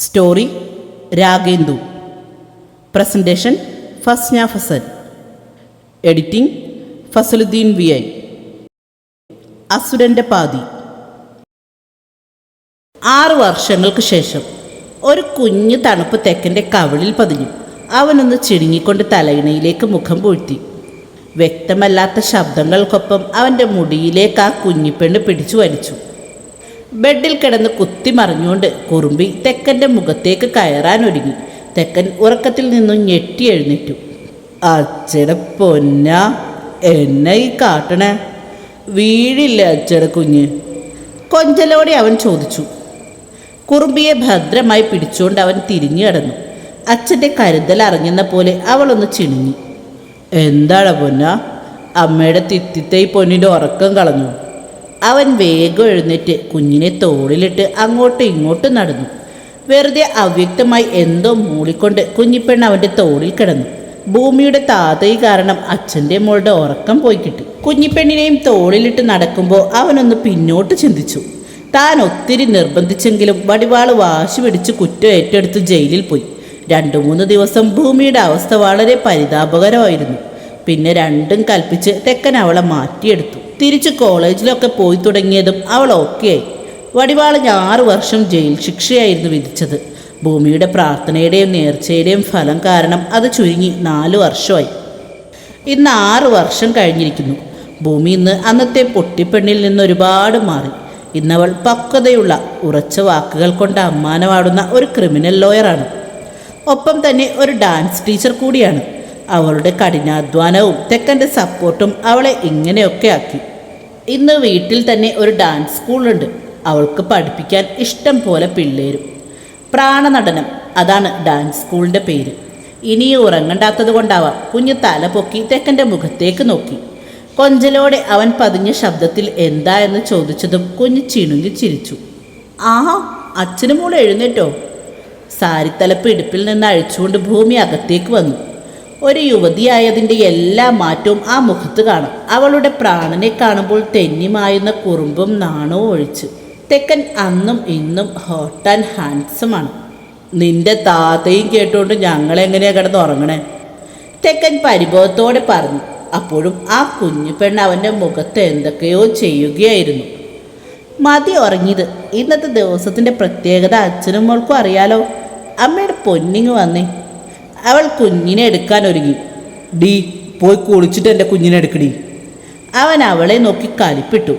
Story Ragendu. Presentation Fasna Fasal. Editing Fasaluddin V I. അസുരന്റെ പാതി. ആറു വർഷങ്ങൾക്ക് ശേഷം ഒരു കുഞ്ഞു തണുപ്പ് തെക്കന്റെ കവിളിൽ പതിഞ്ഞു. അവനൊന്ന് ചിടുങ്ങിക്കൊണ്ട് തലയിണയിലേക്ക് മുഖം പൂഴ്ത്തി. വ്യക്തമല്ലാത്ത ശബ്ദങ്ങൾക്കൊപ്പം അവന്റെ മുടിയിലേക്ക് ആ കുഞ്ഞിപ്പെണ്ണ് പിടിച്ചു വലിച്ചു. ബെഡിൽ കിടന്ന് കുത്തി മറിഞ്ഞുകൊണ്ട് കുറുമ്പി തെക്കന്റെ മുഖത്തേക്ക് കയറാൻ ഒരുങ്ങി. തെക്കൻ ഉറക്കത്തിൽ നിന്നും ഞെട്ടി എഴുന്നേറ്റു. അച്ഛടെ പൊന്ന എന്നെ ഈ കാട്ടണേ? വീഴില്ല അച്ചട കുഞ്ഞ്. കൊഞ്ചലോടെ അവൻ ചോദിച്ചു. കുറുമ്പിയെ ഭദ്രമായി പിടിച്ചുകൊണ്ട് അവൻ തിരിഞ്ഞു കിടന്നു. അച്ഛന്റെ കരുതൽ അറിഞ്ഞെന്ന പോലെ അവളൊന്ന് ചിണുങ്ങി. എന്താണ് പൊന്ന അമ്മയുടെ തിത്തിത്തൈ പൊന്നിന്റെ ഉറക്കം കളഞ്ഞു. അവൻ വേഗം എഴുന്നേറ്റ് കുഞ്ഞിനെ തോളിലിട്ട് അങ്ങോട്ടും ഇങ്ങോട്ടും നടന്നു. വെറുതെ അവ്യക്തമായി എന്തോ മൂളിക്കൊണ്ട് കുഞ്ഞിപ്പെണ്ണ് അവന്റെ തോളിൽ കിടന്നു. ഭൂമിയുടെ താതയി കാരണം അച്ഛന്റെ മോളുടെ ഉറക്കം പോയി കിട്ടി. കുഞ്ഞിപ്പെണ്ണിനെയും തോളിലിട്ട് നടക്കുമ്പോൾ അവനൊന്ന് പിന്നോട്ട് ചിന്തിച്ചു. താൻ ഒത്തിരി നിർബന്ധിച്ചെങ്കിലും വടിവാൾ വാശി പിടിച്ച് കുറ്റം ഏറ്റെടുത്ത് ജയിലിൽ പോയി. രണ്ടു മൂന്ന് ദിവസം ഭൂമിയുടെ അവസ്ഥ വളരെ പരിതാപകരമായിരുന്നു. പിന്നെ രണ്ടും കൽപ്പിച്ച് തെക്കൻ അവളെ മാറ്റിയെടുത്തു. തിരിച്ച് കോളേജിലൊക്കെ പോയി തുടങ്ങിയതും അവൾ ഓക്കെയായി വടിവാളിന് ആറു വർഷം ജയിൽ ശിക്ഷയായിരുന്നു വിധിച്ചത്. ഭൂമിയുടെ പ്രാർത്ഥനയുടെയും നേർച്ചയുടെയും ഫലം കാരണം അത് ചുരുങ്ങി നാലു വർഷമായി. ഇന്ന് ആറ് വർഷം കഴിഞ്ഞിരിക്കുന്നു. ഭൂമി ഇന്ന് അന്നത്തെ പൊട്ടിപ്പെണ്ണിൽ നിന്ന് ഒരുപാട് മാറി. ഇന്നവൾ പക്വതയുള്ള ഉറച്ച വാക്കുകൾ കൊണ്ട് അമ്മാനമാടുന്ന ഒരു ക്രിമിനൽ ലോയറാണ്. ഒപ്പം തന്നെ ഒരു ഡാൻസ് ടീച്ചർ കൂടിയാണ്. അവളുടെ കഠിനാധ്വാനവും തെക്കന്റെ സപ്പോർട്ടും അവളെ ഇങ്ങനെയൊക്കെ ആക്കി. ഇന്ന് വീട്ടിൽ തന്നെ ഒരു ഡാൻസ് സ്കൂളുണ്ട് അവൾക്ക് പഠിപ്പിക്കാൻ ഇഷ്ടം പോലെ പിള്ളേരും. പ്രാണനടനം അതാണ് ഡാൻസ് സ്കൂളിന്റെ പേര്. ഇനി ഉറങ്ങണ്ടാത്തത് കൊണ്ടാവാം. കുഞ്ഞ് തല പൊക്കി തെക്കന്റെ മുഖത്തേക്ക് നോക്കി. കൊഞ്ചലോടെ അവൻ പതിഞ്ഞ ശബ്ദത്തിൽ എന്താ എന്ന് ചോദിച്ചതും കുഞ്ഞ് ചിണുങ്ങി ചിരിച്ചു. ആ അച്ഛനും മോൾ എഴുന്നേറ്റോ? സാരിത്തലപ്പ് ഇടുപ്പിൽ നിന്ന് അഴിച്ചുകൊണ്ട് ഭൂമി അകത്തേക്ക് വന്നു. ഒരു യുവതിയായതിന്റെ എല്ലാ മാറ്റവും ആ മുഖത്ത് കാണും. അവളുടെ പ്രാണനെ കാണുമ്പോൾ തെന്നിമായുന്ന കുറുമ്പും നാണവും ഒഴിച്ചു. തെക്കൻ അന്നും ഇന്നും ഹോട്ട് ആൻഡ് ഹാൻഡ്സമാണ് നിന്റെ താത്തയും കേട്ടുകൊണ്ട് ഞങ്ങളെങ്ങനെയാ കിടന്ന് ഉറങ്ങണേ? തെക്കൻ പരിഭവത്തോടെ പറഞ്ഞു. അപ്പോഴും ആ കുഞ്ഞു പെണ്ണ് അവന്റെ മുഖത്ത് എന്തൊക്കെയോ ചെയ്യുകയായിരുന്നു. മതി ഉറങ്ങിയത്. ഇന്നത്തെ ദിവസത്തിന്റെ പ്രത്യേകത അച്ഛനും മോൾക്കും അറിയാലോ. അമ്മയുടെ പൊന്നിങ് വന്നേ. അവൾ കുഞ്ഞിനെ എടുക്കാൻ ഒരുങ്ങി. ഡി പോയി കുളിച്ചിട്ട് എന്റെ കുഞ്ഞിനെ എടുക്കടി അവൻ അവളെ നോക്കി കലിപ്പിട്ടു.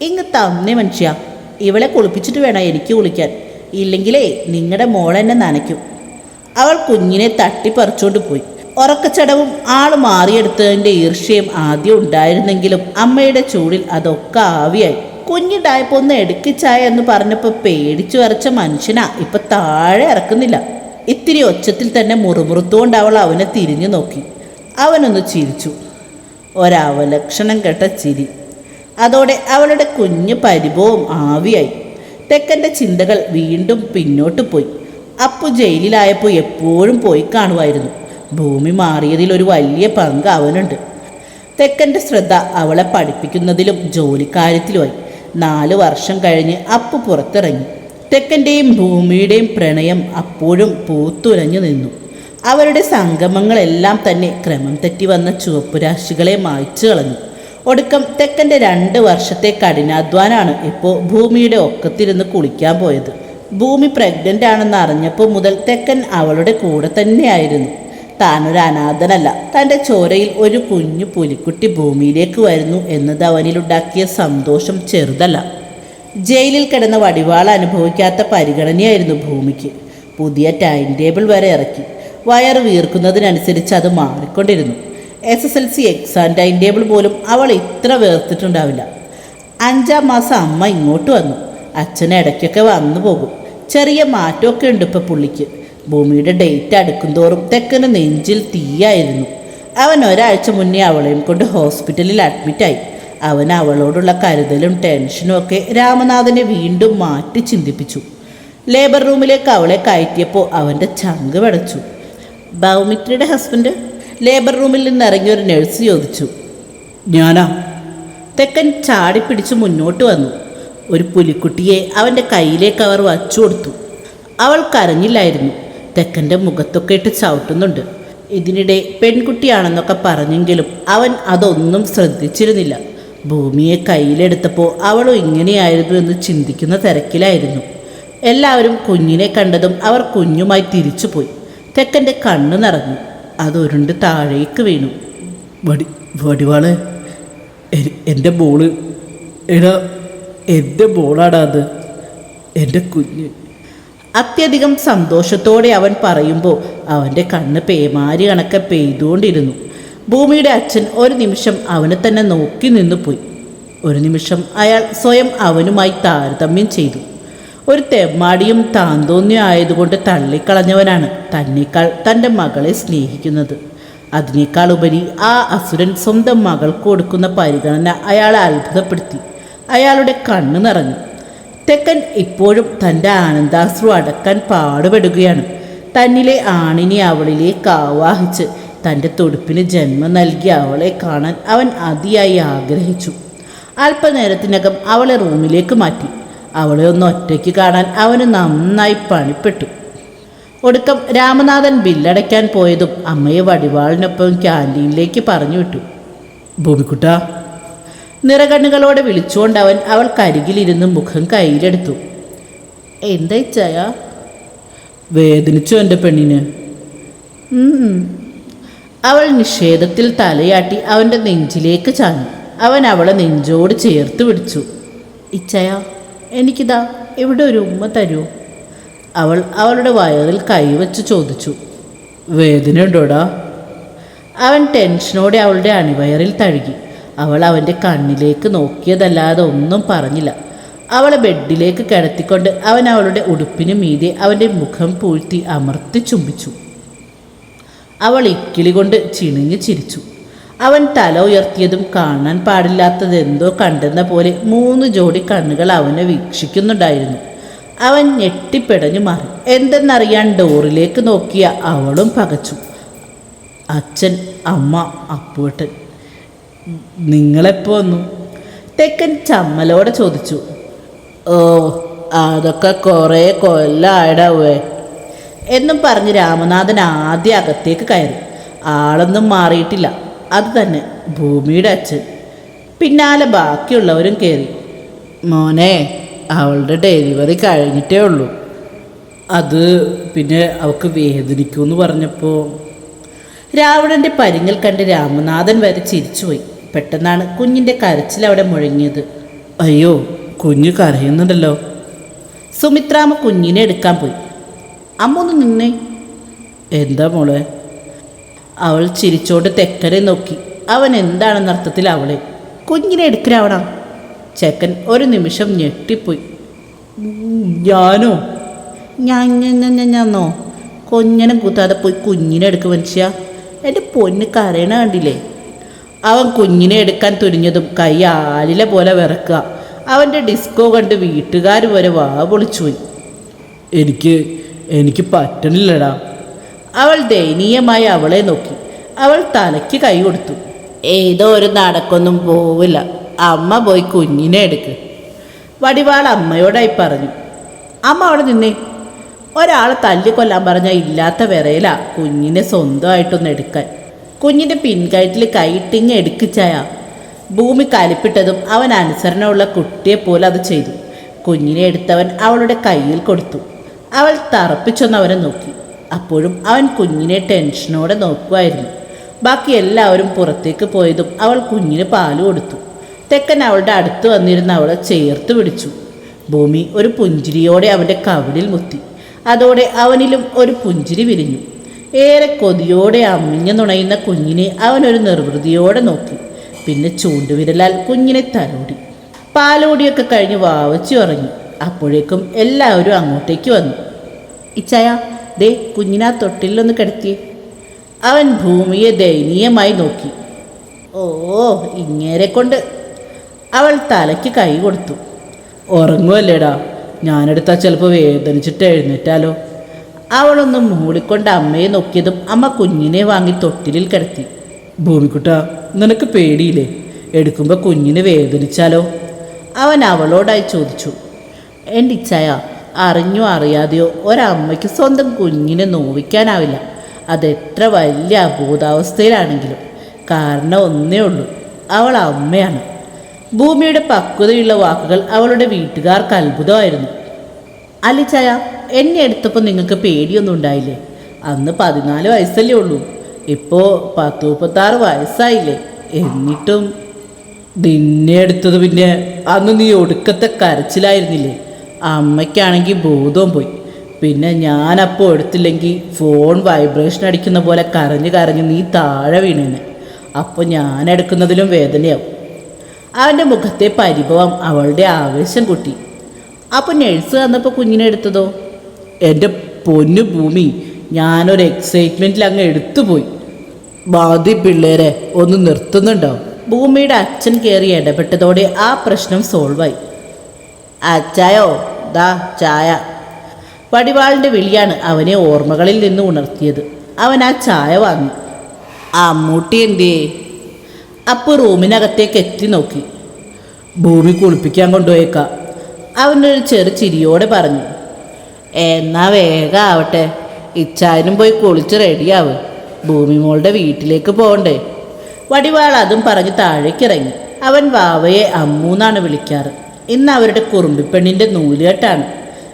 ഇങ്ങ് തന്നെ മനുഷ്യ ഇവളെ കുളിപ്പിച്ചിട്ട് വേണം എനിക്ക് കുളിക്കാൻ. ഇല്ലെങ്കിലേ നിങ്ങളുടെ മോളെന്നെ നനയ്ക്കും. അവൾ കുഞ്ഞിനെ തട്ടിപ്പറിച്ചുകൊണ്ട് പോയി. ഉറക്കച്ചടവും ആൾ മാറിയെടുത്തതിന്റെ ഈർഷ്യയും ആദ്യം ഉണ്ടായിരുന്നെങ്കിലും അമ്മയുടെ ചൂടിൽ അതൊക്കെ ആവിയായി. കുഞ്ഞിണ്ടായപ്പോൾ ഒന്ന് എടുക്കിച്ചായ എന്ന് പറഞ്ഞപ്പോൾ പേടിച്ചു വരച്ച മനുഷ്യനാ ഇപ്പം താഴെ ഇറക്കുന്നില്ല. ഇത്തിരി ഒച്ചത്തിൽ തന്നെ മുറുമുറുത്തുകൊണ്ട് അവൾ അവനെ തിരിഞ്ഞു നോക്കി. അവനൊന്ന് ചിരിച്ചു. ഒരവലക്ഷണം കെട്ട ചിരി. അതോടെ അവളുടെ കുഞ്ഞു പരിഭവം ആവിയായി. തെക്കന്റെ ചിന്തകൾ വീണ്ടും പിന്നോട്ട് പോയി. അപ്പു ജയിലിലായപ്പോൾ എപ്പോഴും പോയി കാണുമായിരുന്നു. ഭൂമി മാറിയതിൽ ഒരു വലിയ പങ്ക് അവനുണ്ട്. തെക്കന്റെ ശ്രദ്ധ അവളെ പഠിപ്പിക്കുന്നതിലും ജോലിക്കാര്യത്തിലുമായി. നാല് വർഷം കഴിഞ്ഞ് അപ്പു പുറത്തിറങ്ങി. തെക്കന്റെയും ഭൂമിയുടെയും പ്രണയം അപ്പോഴും പൂത്തുലഞ്ഞു നിന്നു. അവരുടെ സംഗമങ്ങളെല്ലാം തന്നെ ക്രമം തെറ്റി വന്ന ചുവപ്പുരാശികളെ മായ്ച്ചു കളഞ്ഞു. ഒടുക്കം തെക്കന്റെ രണ്ട് വർഷത്തെ കഠിനാധ്വാനാണ് ഇപ്പോൾ ഭൂമിയുടെ ഒക്കത്തിരുന്ന് കുളിക്കാൻ പോയത്. ഭൂമി പ്രഗ്നന്റ് ആണെന്ന് അറിഞ്ഞപ്പോൾ മുതൽ തെക്കൻ അവളുടെ കൂടെ തന്നെയായിരുന്നു. താനൊരു അനാഥനല്ല തന്റെ ചോരയിൽ ഒരു കുഞ്ഞു പുലിക്കുട്ടി ഭൂമിയിലേക്ക് വരുന്നു എന്നത് അവനിലുണ്ടാക്കിയ സന്തോഷം ചെറുതല്ല. ജയിലിൽ കിടന്ന വടിവാള അനുഭവിക്കാത്ത പരിഗണനയായിരുന്നു ഭൂമിക്ക്. പുതിയ ടൈം ടേബിൾ വരെ ഇറക്കി. വയർ വീർക്കുന്നതിനനുസരിച്ച് അത് മാറിക്കൊണ്ടിരുന്നു. S S L C exam time table പോലും അവൾ ഇത്ര വേർത്തിട്ടുണ്ടാവില്ല. അഞ്ചാം മാസം അമ്മ ഇങ്ങോട്ട് വന്നു. അച്ഛൻ ഇടയ്ക്കൊക്കെ വന്നു പോകും. ചെറിയ മാറ്റമൊക്കെ ഉണ്ട് ഇപ്പോൾ പുള്ളിക്ക്. ഭൂമിയുടെ ഡേറ്റ് അടുക്കുംതോറും തെക്കന് നെഞ്ചിൽ തീയായിരുന്നു. അവൻ ഒരാഴ്ച മുന്നേ അവളെയും കൊണ്ട് ഹോസ്പിറ്റലിൽ അഡ്മിറ്റായി. അവൻ അവളോടുള്ള കരുതലും ടെൻഷനും ഒക്കെ രാമനാഥനെ വീണ്ടും മാറ്റി ചിന്തിപ്പിച്ചു. ലേബർ റൂമിലേക്ക് അവളെ കയറ്റിയപ്പോൾ അവന്റെ ചങ്ക് വടച്ചു. ബൗമിത്രിയുടെ ഹസ്ബൻഡ് ലേബർ റൂമിൽ നിന്ന് ഇറങ്ങിയ ഒരു നഴ്സ് ചോദിച്ചു. ഞാനാ തെക്കൻ ചാടിപ്പിടിച്ച് മുന്നോട്ട് വന്നു. ഒരു പുലിക്കുട്ടിയെ അവന്റെ കയ്യിലേക്ക് അവർ വച്ചു കൊടുത്തു. അവൾ കരഞ്ഞില്ലായിരുന്നു. തെക്കന്റെ മുഖത്തൊക്കെ ഇട്ട് ചവിട്ടുന്നുണ്ട്. ഇതിനിടെ പെൺകുട്ടിയാണെന്നൊക്കെ പറഞ്ഞെങ്കിലും അവൻ അതൊന്നും ശ്രദ്ധിച്ചിരുന്നില്ല. ഭൂമിയെ കയ്യിലെടുത്തപ്പോൾ അവളും ഇങ്ങനെയായിരുന്നു എന്ന് ചിന്തിക്കുന്ന തിരക്കിലായിരുന്നു. എല്ലാവരും കുഞ്ഞിനെ കണ്ടതും അവർ കുഞ്ഞുമായി തിരിച്ചുപോയി. തെക്കന്റെ കണ്ണ് നിറഞ്ഞു. അതൊരുണ്ട് താഴേക്ക് വീണു. വടി വടിവാൾ എന്റെ ബോൾ എടാ എന്റെ ബോളാടാ അത് എന്റെ കുഞ്ഞ്. അത്യധികം സന്തോഷത്തോടെ അവൻ പറയുമ്പോൾ അവന്റെ കണ്ണ് പേമാരി കണക്കെ പെയ്തുകൊണ്ടിരുന്നു. ഭൂമിയുടെ അച്ഛൻ ഒരു നിമിഷം അവനെ തന്നെ നോക്കി നിന്നു പോയി. ഒരു നിമിഷം അയാൾ സ്വയം അവനുമായി താരതമ്യം ചെയ്തു. ഒരു തെമ്മാടിയും താന്തോന്നിയും ആയതുകൊണ്ട് തള്ളിക്കളഞ്ഞവനാണ് തന്നേക്കാൾ തന്റെ മകളെ സ്നേഹിക്കുന്നത്. അതിനേക്കാൾ ഉപരി ആ അസുരൻ സ്വന്തം മകൾക്ക് കൊടുക്കുന്ന പരിഗണന അയാളെ അത്ഭുതപ്പെടുത്തി. അയാളുടെ കണ്ണ് നിറഞ്ഞു. തെക്കൻ ഇപ്പോഴും തന്റെ ആനന്ദാശ്രു അടക്കാൻ പാടുപെടുകയാണ്. തന്നിലെ ആണിനെ അവളിലേക്ക് ആവാഹിച്ച് തന്റെ തുടുപ്പിന് ജന്മം നൽകിയ അവളെ കാണാൻ അവൻ അതിയായി ആഗ്രഹിച്ചു. അല്പനേരത്തിനകം അവളെ റൂമിലേക്ക് മാറ്റി. അവളെ ഒന്ന് ഒറ്റയ്ക്ക് കാണാൻ അവന് നന്നായി പണിപ്പെട്ടു. ഒടുക്കം രാമനാഥൻ ബില്ലടയ്ക്കാൻ പോയതും അമ്മയെ വടിവാളിനൊപ്പം ക്യാന്റീനിലേക്ക് പറഞ്ഞു വിട്ടു. ഭൂമിക്കുട്ട. നിറകണ്ണുകളോടെ വിളിച്ചുകൊണ്ട് അവൻ അവൾ കരികിലിരുന്ന് മുഖം കയ്യിലെടുത്തു. എന്താ ചായ വേദനിച്ചു എന്റെ പെണ്ണിന്. അവൾ നിഷേധത്തിൽ തലയാട്ടി അവന്റെ നെഞ്ചിലേക്ക് ചാഞ്ഞു. അവൻ അവളെ നെഞ്ചോട് ചേർത്ത് പിടിച്ചു. ഇച്ചയ എനിക്കിതാ ഇവിടെ ഒരു ഉമ്മ തരൂ? അവൾ അവളുടെ വയറിൽ കൈവച്ച് ചോദിച്ചു. വേദന ഉണ്ടോടാ അവൻ ടെൻഷനോടെ അവളുടെ അണിവയറിൽ തഴുകി. അവൾ അവന്റെ കണ്ണിലേക്ക് നോക്കിയതല്ലാതെ ഒന്നും പറഞ്ഞില്ല. അവളെ ബെഡിലേക്ക് കിടത്തിക്കൊണ്ട് അവൻ അവളുടെ ഉടുപ്പിനു മീതെ അവന്റെ മുഖം പൂഴ്ത്തി അമർത്തി ചുംബിച്ചു. അവൾ ഇക്കിളി കൊണ്ട് ചിണുങ്ങി ചിരിച്ചു. അവൻ തല ഉയർത്തിയതും കാണാൻ പാടില്ലാത്തതെന്തോ കണ്ടെന്ന പോലെ മൂന്ന് ജോഡി കണ്ണുകൾ അവനെ വീക്ഷിക്കുന്നുണ്ടായിരുന്നു. അവൻ ഞെട്ടിപ്പെടഞ്ഞു മാറി. എന്തെന്നറിയാൻ ഡോറിലേക്ക് നോക്കിയ അവളും പകച്ചു. അച്ഛൻ അമ്മ അപ്പൂട്ടൻ നിങ്ങളെപ്പോ വന്നു? തെക്കൻ ചമ്മലോടെ ചോദിച്ചു. ഓ അതൊക്കെ കുറേ കൊല്ലായിടാവേ എന്നും പറഞ്ഞ് രാമനാഥൻ ആദ്യ അകത്തേക്ക് കയറി. ആളൊന്നും മാറിയിട്ടില്ല. അത് തന്നെ ഭൂമിയുടെ അച്ഛൻ. പിന്നാലെ ബാക്കിയുള്ളവരും കയറി മോനെ അവളുടെ ഡെലിവറി കഴിഞ്ഞിട്ടേ ഉള്ളൂ. അത് പിന്നെ അവൾക്ക് വേദനിക്കുമെന്ന് പറഞ്ഞപ്പോൾ രാവണന്റെ പരിങ്ങൽ കണ്ട് രാമനാഥൻ വരെ ചിരിച്ചുപോയി. പെട്ടെന്നാണ് കുഞ്ഞിന്റെ കരച്ചിൽ അവിടെ മുഴങ്ങിയത്. അയ്യോ കുഞ്ഞ് കരയുന്നുണ്ടല്ലോ. സുമിത്രാമ്മ കുഞ്ഞിനെ എടുക്കാൻ പോയി. അമ്മ ഒന്ന് നിന്നേ. എന്താ മോളെ? അവൾ ചിരിച്ചോണ്ട് തെക്കരെ നോക്കി. അവൻ എന്താണെന്ന അർത്ഥത്തിൽ അവളെ. കുഞ്ഞിനെ എടുക്കരാവണം. ചെക്കൻ ഒരു നിമിഷം ഞെട്ടിപ്പോയി. ഞാനോ? ഞാൻ ഞാനോ? കൊഞ്ഞനം കുത്താതെ പോയി കുഞ്ഞിനെ എടുക്ക മനുഷ്യ. എന്റെ പൊന്ന് കരയണ കണ്ടില്ലേ? അവൻ കുഞ്ഞിനെ എടുക്കാൻ തുനിഞ്ഞതും കൈ ആലിലെ പോലെ വിറക്കുക. അവന്റെ ഡിസ്കോ കണ്ട് വീട്ടുകാർ വരെ വാ പൊളിച്ചുപോയി. എനിക്ക് എനിക്ക് പറ്റണില്ലടാ. അവൾ ദയനീയമായി അവളെ നോക്കി. അവൾ തലയ്ക്ക് കൈ കൊടുത്തു. ഏതോ ഒരു നടക്കൊന്നും പോവില്ല. അമ്മ പോയി കുഞ്ഞിനെ എടുക്ക്. വടിവാൾ അമ്മയോടായി പറഞ്ഞു. അമ്മ അവിടെ നിന്നേ. ഒരാളെ തല്ലിക്കൊല്ലാൻ പറഞ്ഞാൽ ഇല്ലാത്ത വിറയിലാ കുഞ്ഞിനെ സ്വന്തമായിട്ടൊന്ന് എടുക്കാൻ. കുഞ്ഞിന്റെ പിൻകയറ്റിൽ കൈയിട്ടിങ് എടുക്കിച്ചായ. ഭൂമി കലിപ്പിട്ടതും അവൻ അനുസരണമുള്ള കുട്ടിയെ പോലെ അത് ചെയ്തു. കുഞ്ഞിനെ എടുത്തവൻ അവളുടെ കയ്യിൽ കൊടുത്തു. അവൾ തറപ്പിച്ചൊന്ന് അവനെ നോക്കി. അപ്പോഴും അവൻ കുഞ്ഞിനെ ടെൻഷനോടെ നോക്കുമായിരുന്നു ബാക്കി എല്ലാവരും പുറത്തേക്ക് പോയതും അവൾ കുഞ്ഞിന് പാൽ കൊടുത്തു. തെക്കൻ അവളുടെ അടുത്ത് വന്നിരുന്ന അവളെ ചേർത്ത് പിടിച്ചു. ഭൂമി ഒരു പുഞ്ചിരിയോടെ അവന്റെ കവിളിൽ മുത്തി. അതോടെ അവനിലും ഒരു പുഞ്ചിരി വിരിഞ്ഞു. ഏറെ കൊതിയോടെ അമ്മിഞ്ഞു നുണയുന്ന കുഞ്ഞിനെ അവനൊരു നിർവൃതിയോടെ നോക്കി. പിന്നെ ചൂണ്ടുവിരലാൽ കുഞ്ഞിനെ തലോടി. പാലോടിയൊക്കെ കഴിഞ്ഞ് വാവച്ചു ഉറങ്ങി. അപ്പോഴേക്കും എല്ലാവരും അങ്ങോട്ടേക്ക് വന്നു. ഇച്ചായ ദേ കുഞ്ഞിനാ തൊട്ടിലൊന്ന് കിടത്തി അവൻ ഭൂമിയെ ദയനീയമായി നോക്കി. ഓ ഇങ്ങേരെ കൊണ്ട് അവൾ തലയ്ക്ക് കൈ കൊടുത്തു. ഉറങ്ങുമല്ലേടാ ഞാനെടുത്താൽ ചിലപ്പോൾ വേദനിച്ചിട്ട് എഴുന്നേറ്റാലോ. അവളൊന്ന് മൂളിക്കൊണ്ട് അമ്മയെ നോക്കിയതും അമ്മ കുഞ്ഞിനെ വാങ്ങി തൊട്ടിലിൽ കിടത്തി. ഭൂമിക്കുട്ട നിനക്ക് പേടിയില്ലേ? എടുക്കുമ്പോൾ കുഞ്ഞിന് വേദനിച്ചാലോ? അവൻ അവളോടായി ചോദിച്ചു. എന്റെ ഇച്ഛായ അറിഞ്ഞോ അറിയാതെയോ ഒരമ്മയ്ക്ക് സ്വന്തം കുഞ്ഞിനെ നോവിക്കാനാവില്ല. അതെത്ര വലിയ അബോധാവസ്ഥയിലാണെങ്കിലും കാരണം ഒന്നേ ഉള്ളൂ അവൾ അമ്മയാണ്. ഭൂമിയുടെ പക്വതയുള്ള വാക്കുകൾ അവളുടെ വീട്ടുകാർക്ക് അത്ഭുതമായിരുന്നു. അലിച്ചായ എന്നെ എടുത്തപ്പോൾ നിങ്ങൾക്ക് പേടിയൊന്നും ഉണ്ടായില്ലേ? അന്ന് പതിനാല് വയസ്സല്ലേ ഉള്ളൂ. ഇപ്പോൾ പത്ത് മുപ്പത്താറ് വയസ്സായില്ലേ? എന്നിട്ടും നിന്നെ എടുത്തത് പിന്നെ അന്ന് നീ ഒടുക്കത്തെ കരച്ചിലായിരുന്നില്ലേ? അമ്മയ്ക്കാണെങ്കിൽ ഭൂതവും പോയി. പിന്നെ ഞാനപ്പോൾ എടുത്തില്ലെങ്കിൽ ഫോൺ വൈബ്രേഷൻ അടിക്കുന്ന പോലെ കരഞ്ഞ് കരഞ്ഞ് നീ താഴെ വീണേനെ. അപ്പോൾ ഞാൻ എടുക്കുന്നതിലും വേദനയാവും. അവന്റെ മുഖത്തെ പരിഭവം അവളുടെ ആവേശം കൂട്ടി. അപ്പോൾ നഴ്സ് വന്നപ്പോൾ കുഞ്ഞിനെ എടുത്തതോ? എന്റെ പൊന്നു ഭൂമി ഞാനൊരു എക്സൈറ്റ്മെന്റിൽ അങ്ങ് എടുത്തുപോയി ബാധി പിള്ളേരെ ഒന്ന് നിർത്തുന്നുണ്ടോ? ഭൂമിയുടെ അച്ഛൻ കയറി ഇടപെട്ടതോടെ ആ പ്രശ്നം സോൾവായി അച്ചായോ ദാ ചായ. വടിവാളിന്റെ വിളിയാണ് അവനെ ഓർമ്മകളിൽ നിന്ന് ഉണർത്തിയത്. അവൻ ആ ചായ വാങ്ങി. അമ്മൂട്ടി എന്തേ അപ്പോൾ റൂമിനകത്തേക്ക് എത്തി നോക്കി. ഭൂമി കുളിപ്പിക്കാൻ കൊണ്ടുപോയേക്കാം. അവനൊരു ചെറു ചിരിയോടെ പറഞ്ഞു. എന്നാ വേഗം ആവട്ടെ. ഇച്ചായനും പോയി കുളിച്ച് റെഡിയാവ്. ഭൂമി മോളുടെ വീട്ടിലേക്ക് പോകണ്ടേ വടിവാൾ അതും പറഞ്ഞ് താഴേക്കിറങ്ങി. അവൻ വാവയെ അമ്മൂന്നാണ് വിളിക്കാറ്. ഇന്ന് അവരുടെ കുറുമ്പിപ്പെണ്ണിന്റെ നൂലുകെട്ടാണ്.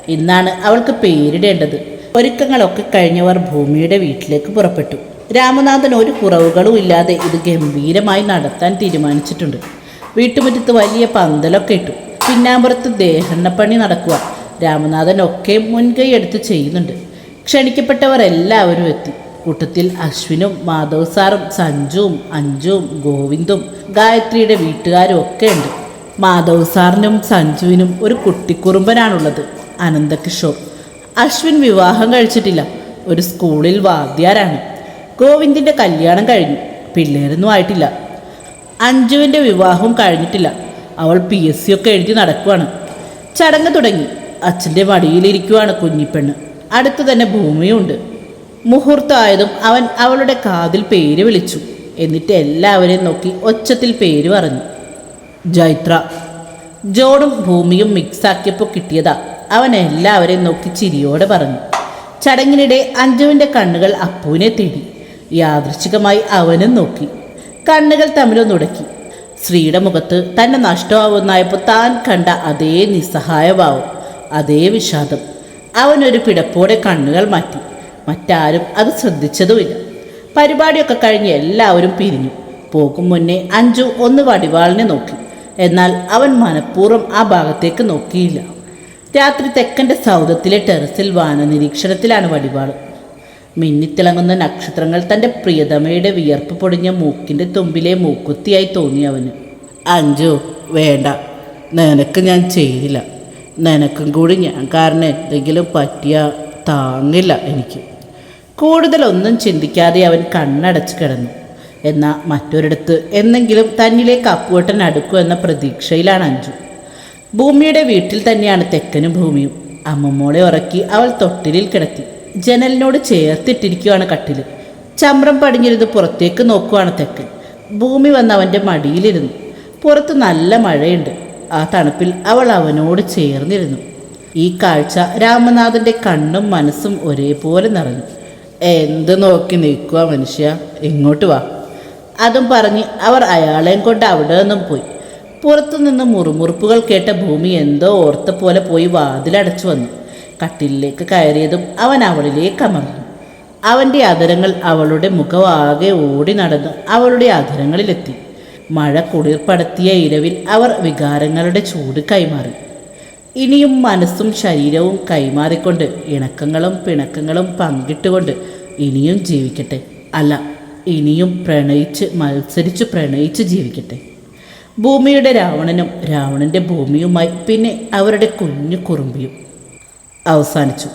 ഇന്നാണ് അവൾക്ക് പേരിടേണ്ടത്. ഒരുക്കങ്ങളൊക്കെ കഴിഞ്ഞവർ ഭൂമിയുടെ വീട്ടിലേക്ക് പുറപ്പെട്ടു. രാമനാഥൻ ഒരു കുറവുകളും ഇല്ലാതെ ഇത് ഗംഭീരമായി നടത്താൻ തീരുമാനിച്ചിട്ടുണ്ട്. വീട്ടുമുറ്റത്ത് വലിയ പന്തലൊക്കെ ഇട്ടു. പിന്നാമ്പുറത്ത് ദേഹണ്ണപ്പണി നടക്കുക. രാമനാഥൻ ഒക്കെ മുൻകൈ എടുത്ത് ചെയ്യുന്നുണ്ട്. ക്ഷണിക്കപ്പെട്ടവർ എല്ലാവരും എത്തി. കൂട്ടത്തിൽ അശ്വിനും മാധവ് സാറും സഞ്ജുവും അഞ്ജുവും ഗോവിന്ദും ഗായത്രിയുടെ വീട്ടുകാരും ഒക്കെ ഉണ്ട്. മാധവ് സാറിനും സഞ്ജുവിനും ഒരു കുട്ടിക്കുറുമ്പനാണുള്ളത് അനന്തകിഷോർ. അശ്വിൻ വിവാഹം കഴിച്ചിട്ടില്ല. ഒരു സ്കൂളിൽ വാദ്യാരാണ്. ഗോവിന്ദിന്റെ കല്യാണം കഴിഞ്ഞു. പിള്ളേരൊന്നും ആയിട്ടില്ല. അഞ്ജുവിന്റെ വിവാഹവും കഴിഞ്ഞിട്ടില്ല. അവൾ പി എസ് സി ഒക്കെ എഴുതി നടക്കുവാണ്. ചടങ്ങ് തുടങ്ങി. അച്ഛന്റെ മടിയിലിരിക്കുവാണ് കുഞ്ഞിപ്പെണ്ണ്. അടുത്തു തന്നെ ഭൂമിയുണ്ട്. മുഹൂർത്തമായതും അവൻ അവളുടെ കാതിൽ പേര് വിളിച്ചു. എന്നിട്ട് എല്ലാവരെയും നോക്കി ഒച്ചത്തിൽ പേര് പറഞ്ഞു. ജൈത്ര. ജോഡും ഭൂമിയും മിക്സാക്കിയപ്പോൾ കിട്ടിയതാ. അവൻ എല്ലാവരെയും നോക്കി ചിരിയോടെ പറഞ്ഞു. ചടങ്ങിനിടെ അഞ്ജുവിന്റെ കണ്ണുകൾ അപ്പുവിനെ തേടി. യാദൃച്ഛികമായി അവനും നോക്കി. കണ്ണുകൾ തമ്മിലൊന്നുടക്കി സ്ത്രീയുടെ മുഖത്ത് തന്നെ നഷ്ടമാവുന്നായപ്പോൾ താൻ കണ്ട അതേ നിസ്സഹായഭാവം അതേ വിഷാദം. അവനൊരു പിടപ്പോടെ കണ്ണുകൾ മാറ്റി. മറ്റാരും അത് ശ്രദ്ധിച്ചതുമില്ല. പരിപാടിയൊക്കെ കഴിഞ്ഞ് എല്ലാവരും പിരിഞ്ഞു. പോകും മുന്നേ അഞ്ജു ഒന്ന് വടിവാളിനെ നോക്കി. എന്നാൽ അവൻ മനഃപൂർവം ആ ഭാഗത്തേക്ക് നോക്കിയില്ല. രാത്രി തെക്കന്റെ സൗദത്തിലെ ടെറസിൽ വാന നിരീക്ഷണത്തിലാണ് വടിവാൾ. മിന്നിത്തിളങ്ങുന്ന നക്ഷത്രങ്ങൾ തന്റെ പ്രിയതമയുടെ വിയർപ്പ് പൊടിഞ്ഞ മൂക്കിന്റെ തുമ്പിലെ മൂക്കുത്തിയായി തോന്നി അവന്. അഞ്ചു വേണ്ട. നിനക്ക് ഞാൻ ചെയ്യില്ല. നിനക്കും കൂടി ഞാൻ കാരണം എന്തെങ്കിലും പറ്റിയ താങ്ങില്ല എനിക്ക്. കൂടുതലൊന്നും ചിന്തിക്കാതെ അവൻ കണ്ണടച്ച് കിടന്നു. എന്നാൽ മറ്റൊരിടത്ത് എന്നെങ്കിലും തന്നിലേക്ക് അപ്പുവട്ടൻ അടുക്കൂ എന്ന പ്രതീക്ഷയിലാണ് അഞ്ജു. ഭൂമിയുടെ വീട്ടിൽ തന്നെയാണ് തെക്കനും ഭൂമിയും. അമ്മമ്മോളെ ഉറക്കി അവൾ തൊട്ടിലിൽ കിടത്തി. ജനലിനോട് ചേർത്തിട്ടിരിക്കുവാണ് കട്ടിൽ ചമ്രം പടിഞ്ഞിരുന്ന് പുറത്തേക്ക് നോക്കുവാണ് തെക്കൻ. ഭൂമി വന്ന് അവന്റെ മടിയിലിരുന്നു. പുറത്ത് നല്ല മഴയുണ്ട്. ആ തണുപ്പിൽ അവൾ അവനോട് ചേർന്നിരുന്നു. ഈ കാഴ്ച രാമനാഥന്റെ കണ്ണും മനസ്സും ഒരേപോലെ നിറഞ്ഞു. എന്ത് നോക്കി നിൽക്കുക മനുഷ്യ? ഇങ്ങോട്ട് വാ. അതും പറഞ്ഞ് അവർ അയാളെയും കൊണ്ട് അവിടെ നിന്നും പോയി. പുറത്തുനിന്ന് മുറുമുറുപ്പുകൾ കേട്ട ഭൂമി എന്തോ ഓർത്ത പോലെ പോയി വാതിലടച്ചു വന്നു. കട്ടിലിലേക്ക് കയറിയതും അവൻ അവളിലേക്ക് അമർന്നു. അവന്റെ അധരങ്ങൾ അവളുടെ മുഖമാകെ ഓടി നടന്ന് അവളുടെ അധരങ്ങളിലെത്തി. മഴ കുളിർപ്പടത്തിയ ഇരവിൽ അവർ വികാരങ്ങളുടെ ചൂട് കൈമാറി. ഇനിയും മനസ്സും ശരീരവും കൈമാറിക്കൊണ്ട് ഇണക്കങ്ങളും പിണക്കങ്ങളും പങ്കിട്ടുകൊണ്ട് ഇനിയും ജീവിക്കട്ടെ. അല്ല ഇനിയും പ്രണയിച്ച് മത്സരിച്ച് പ്രണയിച്ച് ജീവിക്കട്ടെ. ഭൂമിയുടെ രാവണനും രാവണന്റെ ഭൂമിയുമായി പിന്നെ അവരുടെ കുഞ്ഞു കുറുമ്പിയും അവസാനിച്ചു.